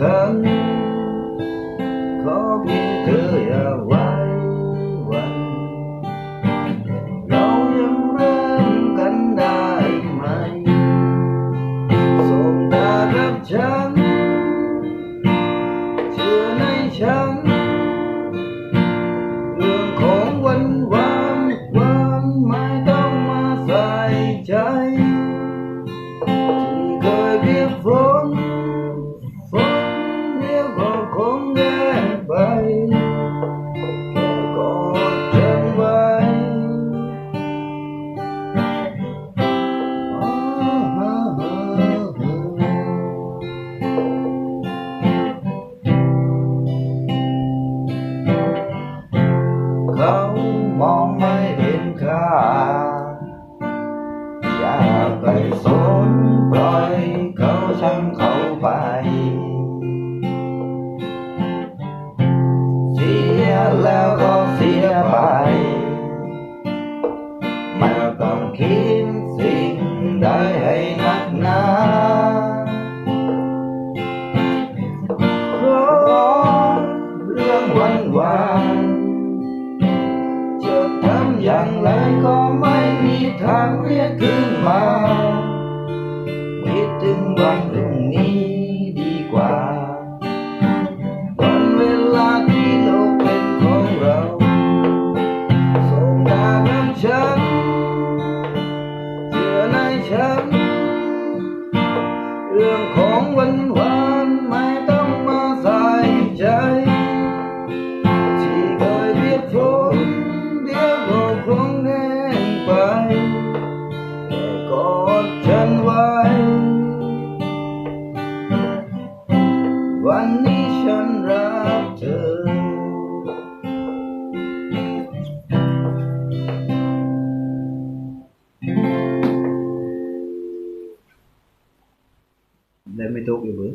คัญขอเพียงเธออย่าไว้วัน เรายังเริ่มกันได้ไหมสมตากับฉัน เชื่อในฉัน เรื่องของวันวานวันไม่ต้องมาใส่ใจ คงแย่ไปแค่กอดฉันไว้เขามองไม่เห็นค่าอย่าไปสนปล่อยเขาช่างเขา นักหนาเพราะเรื่องวันวานจะทำอย่างไรก็ไม่มีทางเรียกคืน เรื่องของ เล่นไม่ทุกอยู่เบื้อ